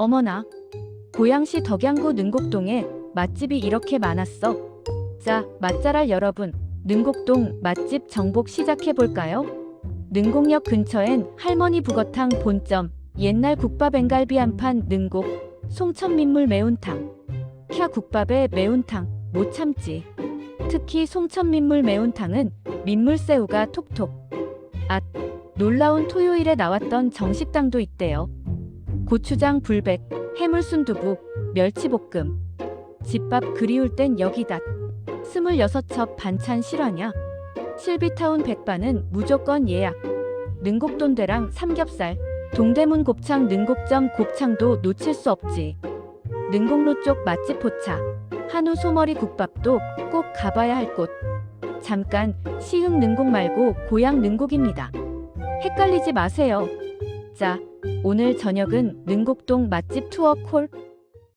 어머나, 고양시 덕양구 능곡동에 맛집이 이렇게 많았어. 자, 맛잘알 여러분, 능곡동 맛집 정복 시작해볼까요? 능곡역 근처엔 할머니 북어탕 본점, 옛날 국밥 앵갈비 한 판 능곡, 송천 민물 매운탕. 캬 국밥에 매운탕, 못 참지. 특히 송천 민물 매운탕은 민물새우가 톡톡. 앗, 놀라운 토요일에 나왔던 정식당도 있대요. 고추장 불백, 해물순두부, 멸치볶음. 집밥 그리울 땐 여기다. 스물여섯 첩 반찬 실화냐? 실비타운 백반은 무조건 예약. 능곡돈대랑 삼겹살, 동대문 곱창 능곡점 곱창도 놓칠 수 없지. 능곡로 쪽 맛집 포차, 한우 소머리 국밥도 꼭 가봐야 할 곳. 잠깐 시흥 능곡 말고 고향 능곡입니다. 헷갈리지 마세요. 자, 오늘 저녁은 능곡동 맛집 투어 콜